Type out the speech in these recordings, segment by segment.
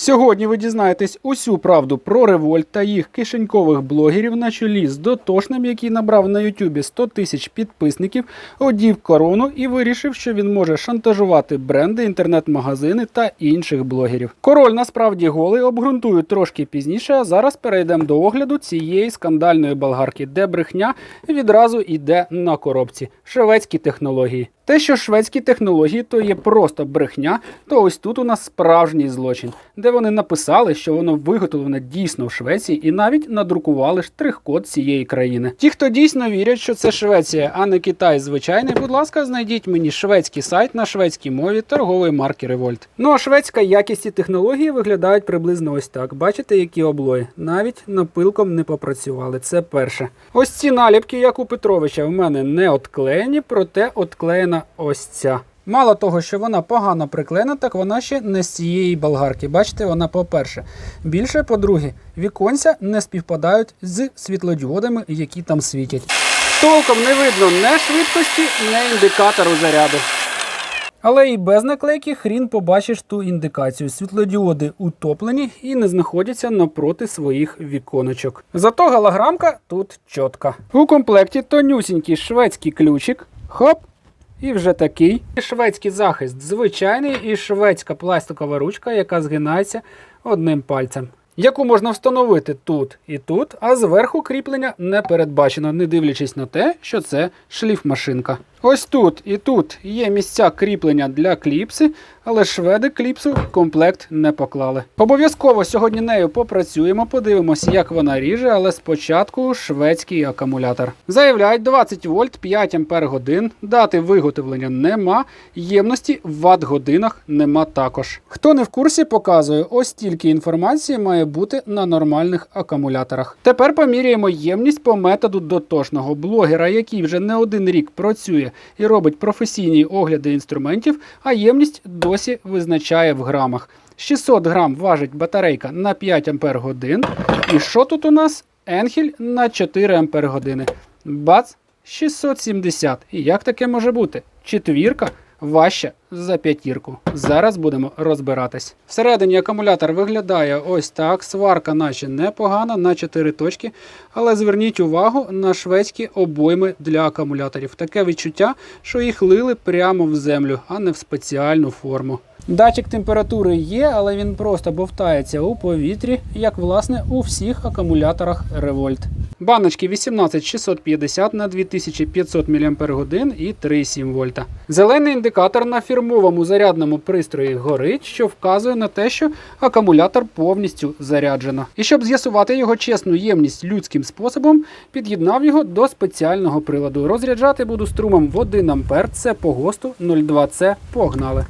Сьогодні ви дізнаєтесь усю правду про револьт та їх кишенькових блогерів на чолі з дотошним, який набрав на Ютубі 100 тисяч підписників, одів корону і вирішив, що він може шантажувати бренди, інтернет-магазини та інших блогерів. Король насправді голий обґрунтую трошки пізніше. А зараз перейдемо до огляду цієї скандальної болгарки, де брехня відразу йде на коробці. Шведські технології. Те, що шведські технології то є просто брехня, то ось тут у нас справжній злочин, де вони написали, що воно виготовлене дійсно в Швеції, і навіть надрукували штрих-код цієї країни. Ті, хто дійсно вірять, що це Швеція, а не Китай звичайний, будь ласка, знайдіть мені шведський сайт на шведській мові торгової марки Revolt. Ну а шведська якість і технології виглядають приблизно ось так. Бачите, які облої? Навіть напилком не попрацювали. Це перше. Ось ці наліпки, як у Петровича, в мене не отклеєні, проте отклеєна ось ця. Мало того, що вона погано приклеєна, так вона ще не з цієї болгарки. Бачите, вона по-перше. Більше, по-друге, віконця не співпадають з світлодіодами, які там світять. Толком не видно не швидкості, не індикатору заряду. Але і без наклейки хрін побачиш ту індикацію. Світлодіоди утоплені і не знаходяться напроти своїх віконочок. Зато голограмка тут чітка. У комплекті тонюсінький шведський ключик. Хоп! І вже такий. Шведський захист звичайний і шведська пластикова ручка, яка згинається одним пальцем. Яку можна встановити тут і тут, а зверху кріплення не передбачено, не дивлячись на те, що це шліфмашинка. Ось тут і тут є місця кріплення для кліпси, але шведи кліпсу комплект не поклали. Обов'язково сьогодні нею попрацюємо, подивимося, як вона ріже, але спочатку шведський акумулятор. Заявляють 20 вольт 5 ампер годин. Дати виготовлення нема, ємності в ватт годинах нема також. Хто не в курсі, показую, ось стільки інформації має бути на нормальних акумуляторах. Тепер поміряємо ємність по методу дотошного блогера, який вже не один рік працює і робить професійні огляди інструментів, а ємність досі визначає в грамах. 600 грам важить батарейка на 5 ампер. І що тут у нас? Енхіль на 4 ампер. Бац, 670. І як таке може бути? Четвірка важча за п'ятірку. Зараз будемо розбиратись. Всередині акумулятор виглядає ось так. Сварка наче непогана на 4 точки. Але зверніть увагу на шведські обойми для акумуляторів. Таке відчуття, що їх лили прямо в землю, а не в спеціальну форму. Датчик температури є, але він просто бовтається у повітрі, як власне у всіх акумуляторах Revolt. Баночки 18650 на 2500 мАч і 3,7 вольта. Зелений індикатор на фірмовому зарядному пристрої горить, що вказує на те, що акумулятор повністю заряджено. І щоб з'ясувати його чесну ємність людським способом, під'єднав його до спеціального приладу. Розряджати буду струмом в 1 А, це по ГОСТу 02C. Погнали!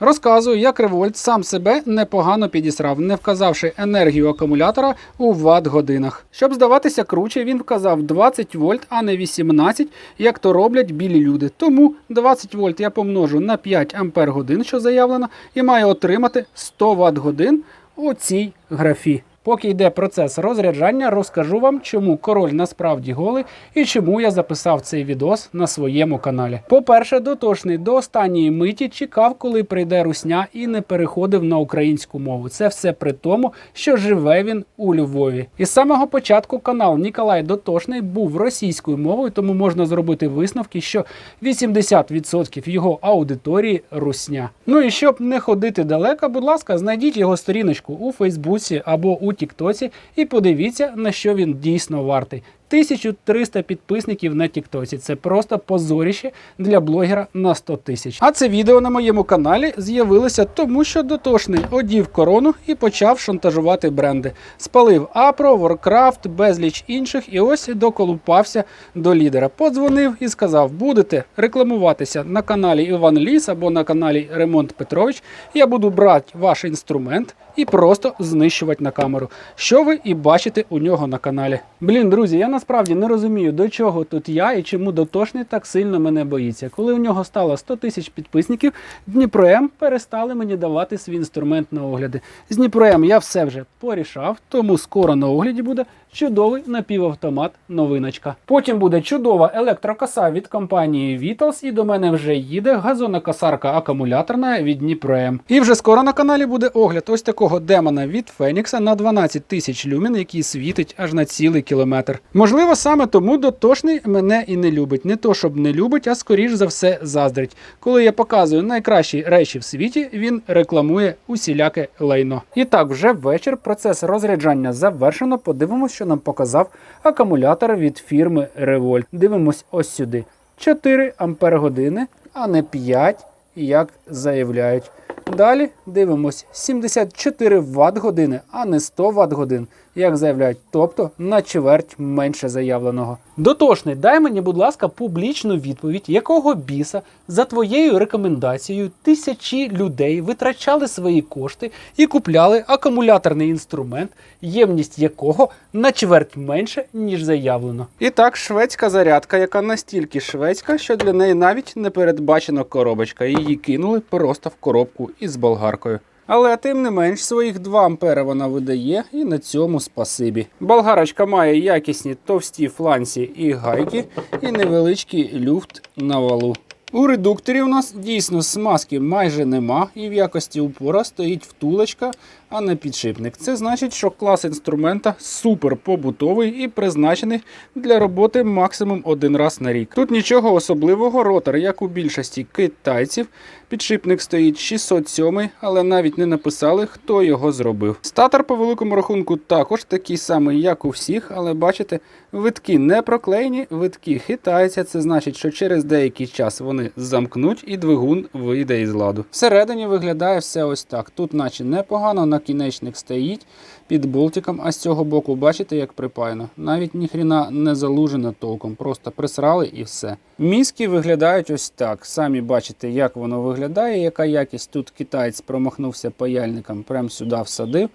Розказую, як револьт сам себе непогано підісрав, не вказавши енергію акумулятора у ватт-годинах. Щоб здаватися круче, він вказав 20 вольт, а не 18, як то роблять білі люди. Тому 20 вольт я помножу на 5 ампер годин, що заявлено, і маю отримати 100 ватт-годин у цій графі. Поки йде процес розряджання, розкажу вам, чому король насправді голий і чому я записав цей відос на своєму каналі. По-перше, дотошний до останньої миті чекав, коли прийде русня, і не переходив на українську мову. Це все при тому, що живе він у Львові. І з самого початку канал Ніколай Дотошний був російською мовою, тому можна зробити висновки, що 80% його аудиторії русня. Ну і щоб не ходити далеко, будь ласка, знайдіть його сторіночку у Фейсбуці або у Тіктоці і подивіться, на що він дійсно вартий. 1300 підписників на Тіктоці. Це просто позоріще для блогера на 100 тисяч. А це відео на моєму каналі з'явилося тому, що дотошний одів корону і почав шантажувати бренди. Спалив Апро, Warcraft, безліч інших, і ось доколупався до лідера. Подзвонив і сказав: будете рекламуватися на каналі Іван Ліс або на каналі Ремонт Петрович. Я буду брати ваш інструмент і просто знищувати на камеру. Що ви і бачите у нього на каналі. Блін, друзі, я насправді не розумію, до чого тут я і чому дотошний так сильно мене боїться. Коли у нього стало 100 тисяч підписників, Дніпром перестали мені давати свій інструмент на огляди. З Дніпром я все вже порішав, тому скоро на огляді буде чудовий напівавтомат новиночка. Потім буде чудова електрокоса від компанії Vitals, і до мене вже їде газонокосарка акумуляторна від Дніпром. І вже скоро на каналі буде огляд ось такого демона від Фенікса на 12 тисяч люмен, який світить аж на цілий кілометр. Можливо, саме тому дотошний мене і не любить. Не то, щоб не любить, а скоріш за все заздрить. Коли я показую найкращі речі в світі, він рекламує усіляке лайно. І так, вже вечір. Процес розряджання завершено. Подивимось, що нам показав акумулятор від фірми Revolt. Дивимось ось сюди. 4 ампер години, а не 5, як заявляють. Далі дивимось 74 Вт години, а не 100 Вт годин, як заявляють, тобто на чверть менше заявленого. Дотошний, дай мені, будь ласка, публічну відповідь, якого біса за твоєю рекомендацією тисячі людей витрачали свої кошти і купляли акумуляторний інструмент, ємність якого на чверть менше, ніж заявлено. І так, шведська зарядка, яка настільки шведська, що для неї навіть не передбачена коробочка. Її кинули просто в коробку із болгаркою. Але тим не менш своїх 2 ампери вона видає, і на цьому спасибі. Болгарочка має якісні товсті фланці і гайки, і невеличкий люфт на валу. У редукторі у нас дійсно смазки майже нема, і в якості упора стоїть втулочка, а не підшипник. Це значить, що клас інструмента супер побутовий і призначений для роботи максимум один раз на рік. Тут нічого особливого, ротор, як у більшості китайців. Підшипник стоїть 607, але навіть не написали, хто його зробив. Статор по великому рахунку також такий самий, як у всіх, але бачите, витки не проклеєні, витки хитаються. Це значить, що через деякий час вони замкнуть і двигун вийде із ладу. Всередині виглядає все ось так. Тут, наче непогано, накінечник стоїть під болтиком, а з цього боку бачите, як припаяно. Навіть ніхріна не залужено толком, просто присрали і все. Мізки виглядають ось так. Самі бачите, як воно виглядає, яка якість. Тут китаєць промахнувся паяльником, прямо сюди всадив.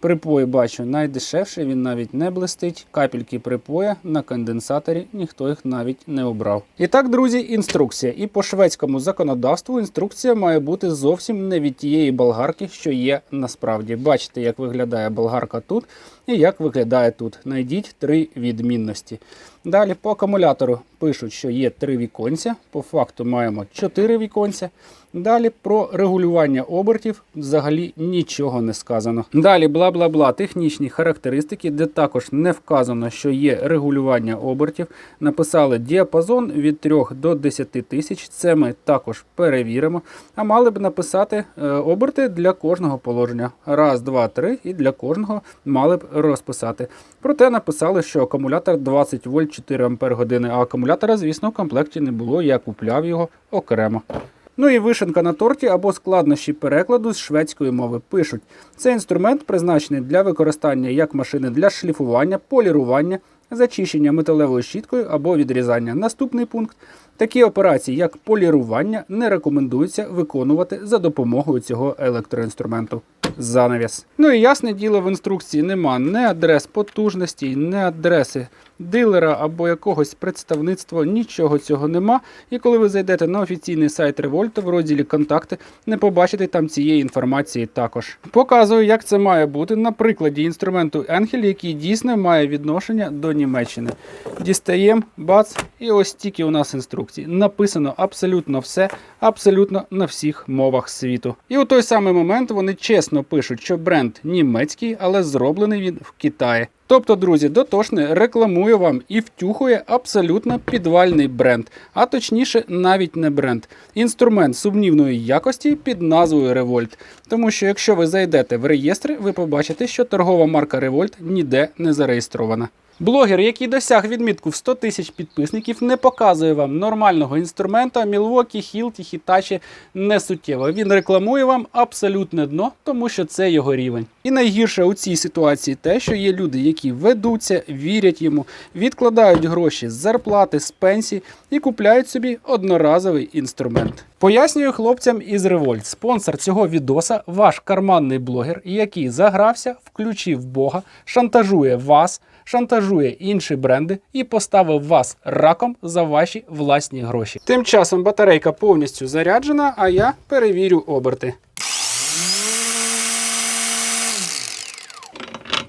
Припой бачу найдешевший, він навіть не блистить. Капельки припоя на конденсаторі, ніхто їх навіть не обрав. І так, друзі, інструкція. І по шведському законодавству інструкція має бути зовсім не від тієї болгарки, що є насправді. Бачите, як виглядає болгарка тут і як виглядає тут. Найдіть три відмінності. Далі по акумулятору пишуть, що є три віконця. По факту маємо чотири віконця. Далі про регулювання обертів взагалі нічого не сказано. Далі бла бла бла, технічні характеристики, де також не вказано, що є регулювання обертів. Написали діапазон від 3 до 10 тисяч. Це ми також перевіримо. А мали б написати е, оберти для кожного положення. Раз, два, три, і для кожного мали б розписати. Проте написали, що акумулятор 20 вольт 4 ампер години, а акумулятора, звісно, в комплекті не було. Я купляв його окремо. Ну і вишенка на торті або складнощі перекладу з шведської мови пишуть. Цей інструмент призначений для використання як машини для шліфування, полірування, зачищення металевою щіткою або відрізання. Наступний пункт. Такі операції, як полірування, не рекомендується виконувати за допомогою цього електроінструменту. Занавіс. Ну і ясне діло, в інструкції нема ні адрес потужності, ні адреси дилера або якогось представництва, нічого цього нема. І коли ви зайдете на офіційний сайт Revolt в розділі Контакти, не побачите там цієї інформації також. Показую, як це має бути на прикладі інструменту Енхель, який дійсно має відношення до Німеччини. Дістаємо, бац, і ось тільки у нас інструкції. Написано абсолютно все, абсолютно на всіх мовах світу. І у той самий момент вони чесно пишуть, що бренд німецький, але зроблений він в Китаї. Тобто, друзі, дотошне рекламує вам і втюхує абсолютно підвальний бренд, а точніше, навіть не бренд. Інструмент сумнівної якості під назвою Револьт. Тому що якщо ви зайдете в реєстри, ви побачите, що торгова марка Револьт ніде не зареєстрована. Блогер, який досяг відмітку в 100 тисяч підписників, не показує вам нормального інструмента. Milwaukee, Hilti, Hitachi не суттєво. Він рекламує вам абсолютне дно, тому що це його рівень. І найгірше у цій ситуації те, що є люди, які ведуться, вірять йому, відкладають гроші з зарплати, з пенсій і купляють собі одноразовий інструмент. Пояснюю хлопцям із Revolt. Спонсор цього відоса ваш карманний блогер, який загрався, включив Бога, шантажує вас, шантажує інші бренди і поставив вас раком за ваші власні гроші. Тим часом батарейка повністю заряджена, а я перевірю оберти.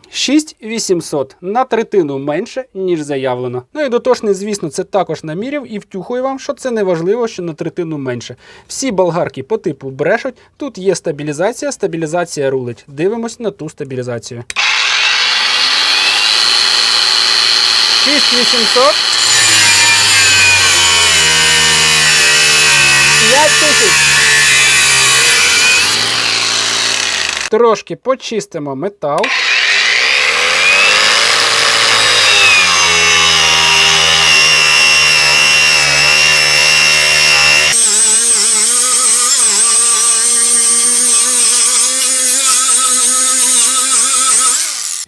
6800 на третину менше, ніж заявлено. Ну і дотошний, звісно, це також наміряв і втюхую вам, що це не важливо, що на третину менше. Всі болгарки по типу брешуть. Тут є стабілізація, стабілізація рулить. Дивимось на ту стабілізацію. 6800. 5000. Трошки почистимо метал.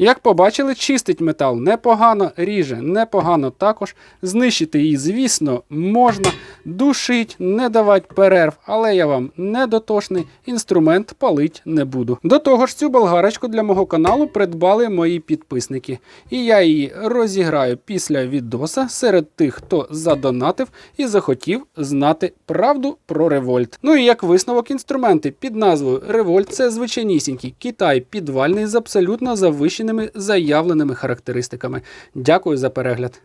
Як побачили, чистить метал непогано, ріже непогано також. Знищити її, звісно, можна. Душить, не давати перерв, але я вам не дотошний інструмент палить не буду. До того ж, цю болгарочку для мого каналу придбали мої підписники. І я її розіграю після відоса серед тих, хто задонатив і захотів знати правду про револьт. Ну і як висновок інструменти під назвою Револьт це звичайнісінький Китай підвальний з абсолютно завищеними заявленими характеристиками. Дякую за перегляд.